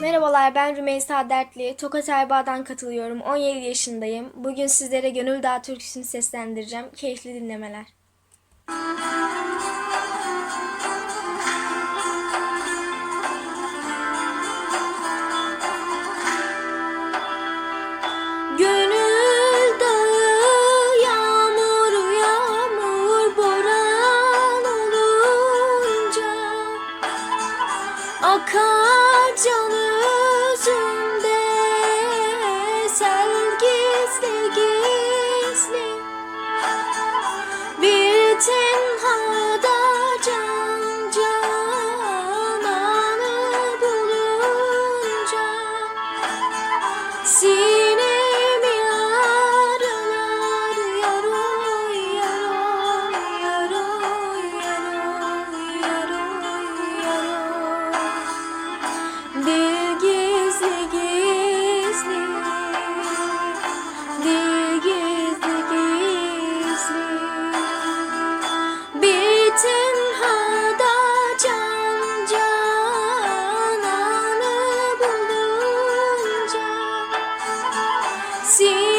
Merhabalar ben Rümeysa Dertli. Tokat Erbağ'dan katılıyorum. 17 yaşındayım. Bugün sizlere Gönül Dağı türküsünü seslendireceğim. Keyifli dinlemeler. Gönül göğsümde sen gizli gizli bir tenhada can cananı bulunca. Sil see